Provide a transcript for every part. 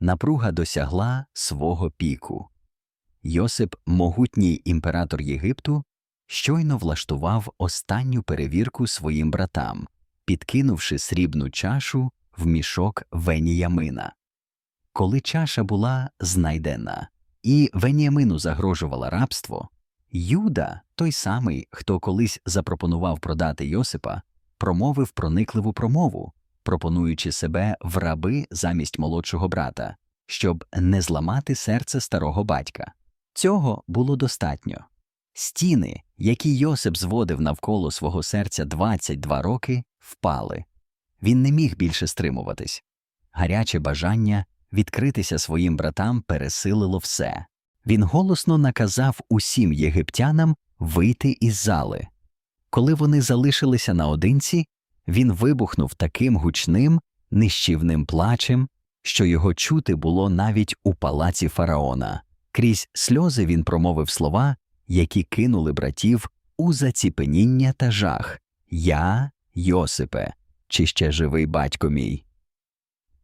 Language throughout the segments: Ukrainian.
напруга досягла свого піку. Йосип, могутній імператор Єгипту, щойно влаштував останню перевірку своїм братам, підкинувши срібну чашу в мішок Веніямина. Коли чаша була знайдена і Веніамину загрожувало рабство, Юда, той самий, хто колись запропонував продати Йосипа, промовив проникливу промову, пропонуючи себе в раби замість молодшого брата, щоб не зламати серце старого батька. Цього було достатньо. Стіни, які Йосип зводив навколо свого серця 22 роки, впали. Він не міг більше стримуватись. Гаряче бажання відкритися своїм братам пересилило все. Він голосно наказав усім єгиптянам вийти із зали. Коли вони залишилися наодинці, він вибухнув таким гучним, нищівним плачем, що його чути було навіть у палаці фараона. Крізь сльози він промовив слова, які кинули братів у заціпеніння та жах Я, Йосипе, чи ще живий батько мій.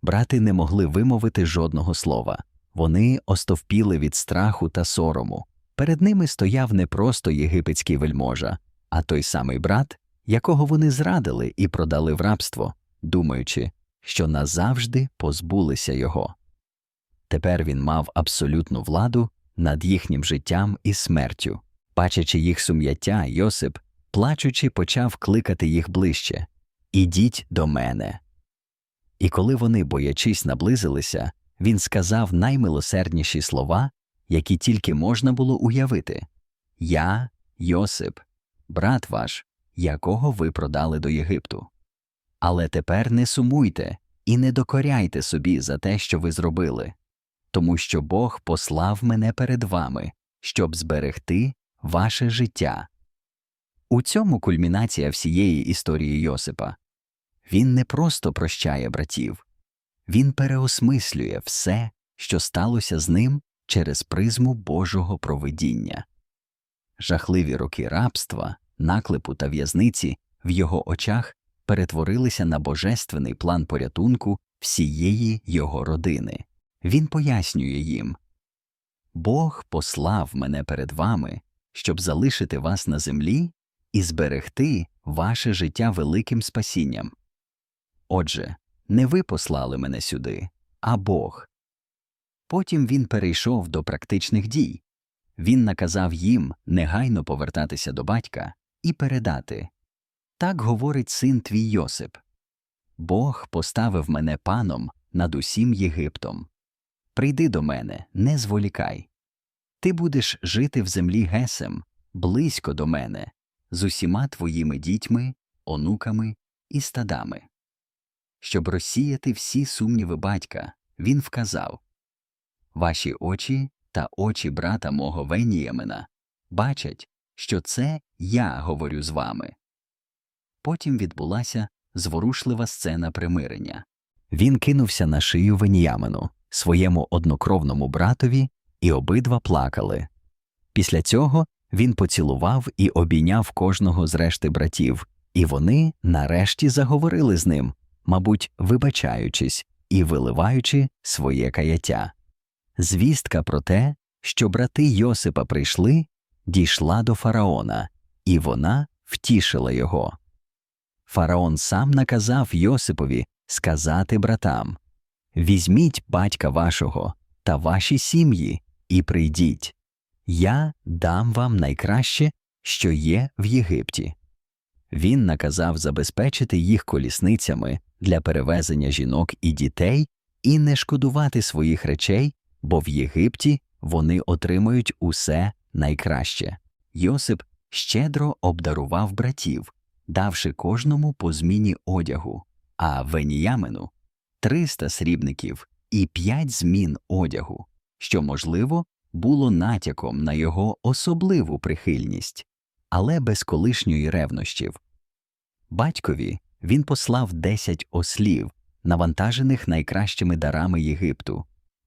Брати не могли вимовити жодного слова. Вони остовпіли від страху та сорому. Перед ними стояв не просто єгипетський вельможа, а той самий брат, якого вони зрадили і продали в рабство, думаючи, що назавжди позбулися його. Тепер він мав абсолютну владу над їхнім життям і смертю. Бачачи їх сум'яття, Йосип, плачучи, почав кликати їх ближче Ідіть до мене. І коли вони, боячись, наблизилися, він сказав наймилосердніші слова, які тільки можна було уявити Я, Йосип, брат ваш, якого ви продали до Єгипту. Але тепер не сумуйте і не докоряйте собі за те, що ви зробили, тому що Бог послав мене перед вами, щоб зберегти ваше життя. У цьому кульмінація всієї історії Йосипа. Він не просто прощає братів, він переосмислює все, що сталося з ним через призму Божого провидіння. Жахливі роки рабства, наклепу та в'язниці в його очах перетворилися на божественний план порятунку всієї його родини. Він пояснює їм Бог послав мене перед вами, щоб залишити вас на землі і зберегти ваше життя великим спасінням. Отже, не ви послали мене сюди, а Бог. Потім він перейшов до практичних дій. Він наказав їм негайно повертатися до батька і передати так говорить син твій Йосип Бог поставив мене паном над усім Єгиптом. Прийди до мене, не зволікай. Ти будеш жити в землі Гесем, близько до мене, з усіма твоїми дітьми, онуками і стадами. Щоб розсіяти всі сумніви батька, він вказав Ваші очі та очі брата мого Веніямина бачать, що це я говорю з вами. Потім відбулася зворушлива сцена примирення. Він кинувся на шию Веніямину, своєму однокровному братові, і обидва плакали. Після цього він поцілував і обійняв кожного з решти братів, і вони нарешті заговорили з ним, мабуть, вибачаючись і виливаючи своє каяття. Звістка про те, що брати Йосипа прийшли, дійшла до фараона, і вона втішила його. Фараон сам наказав Йосипові сказати братам Візьміть батька вашого та ваші сім'ї і прийдіть. Я дам вам найкраще, що є в Єгипті. Він наказав забезпечити їх колісницями для перевезення жінок і дітей і не шкодувати своїх речей, бо в Єгипті вони отримають усе найкраще. Йосип щедро обдарував братів, давши кожному по зміні одягу, а Веніямину – 300 срібників і 5 змін одягу, що, можливо, було натяком на його особливу прихильність, але без колишньої ревнощів. Батькові він послав 10 ослів, навантажених найкращими дарами Єгипту,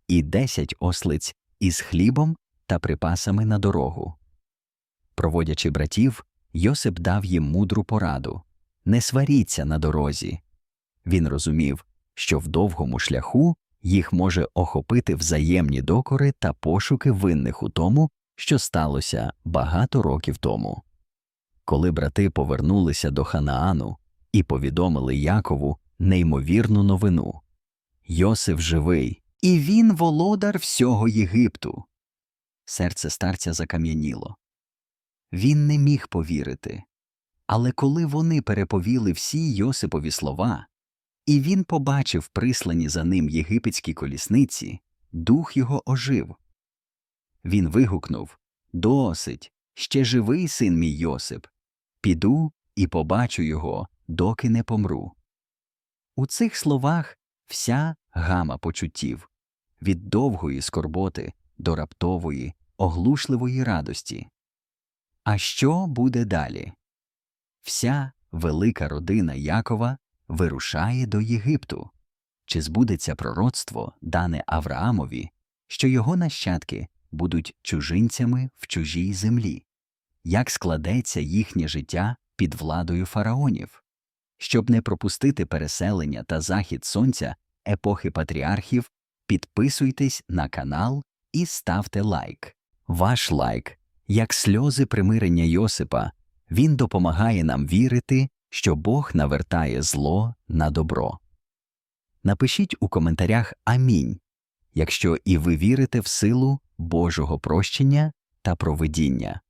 і 10 ослиць із хлібом та припасами на дорогу. Проводячи братів, Йосип дав їм мудру пораду не сваріться на дорозі. Він розумів, що в довгому шляху їх може охопити взаємні докори та пошуки винних у тому, що сталося багато років тому. Коли брати повернулися до Ханаану і повідомили Якову неймовірну новину Йосиф живий, і він володар всього Єгипту. Серце старця закам'яніло. Він не міг повірити. Але коли вони переповіли всі Йосипові слова, і він побачив прислані за ним єгипетські колісниці, дух його ожив. Він вигукнув Досить, ще живий син мій Йосип. Піду і побачу його, доки не помру. У цих словах вся гама почуттів від довгої скорботи до раптової, оглушливої радості. А що буде далі? Вся велика родина Якова вирушає до Єгипту. Чи збудеться пророцтво, дане Авраамові, що його нащадки будуть чужинцями в чужій землі? Як складеться їхнє життя під владою фараонів? Щоб не пропустити переселення та захід сонця епохи патріархів, підписуйтесь на канал і ставте лайк. Ваш лайк, як сльози примирення Йосипа, він допомагає нам вірити, що Бог навертає зло на добро. Напишіть у коментарях Амінь, якщо і ви вірите в силу Божого прощення та провидіння.